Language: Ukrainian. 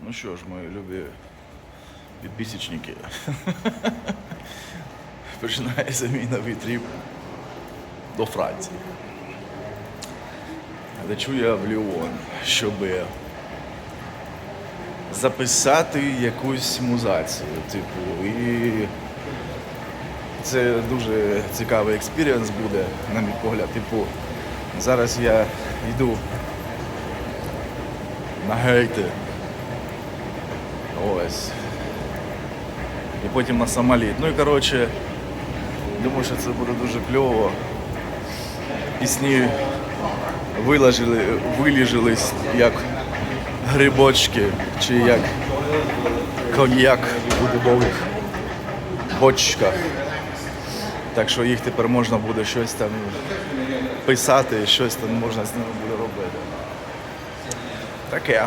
Ну що ж, мої любі підписчники. Починається мій новий тріп до Франції. Лечу я в Ліон, щоб записати якусь музацію. Типу, і це дуже цікавий експірієнс буде, на мій погляд. Типу, зараз я йду на гейти. Ось. І потім на самоліт. Ну і коротше, думаю, що це буде дуже кльово. Пісні вилежили, виліжились як грибочки чи як коньяк у дубових бочках. Так що їх тепер можна буде щось там писати, щось там можна з ними буде робити. Таке.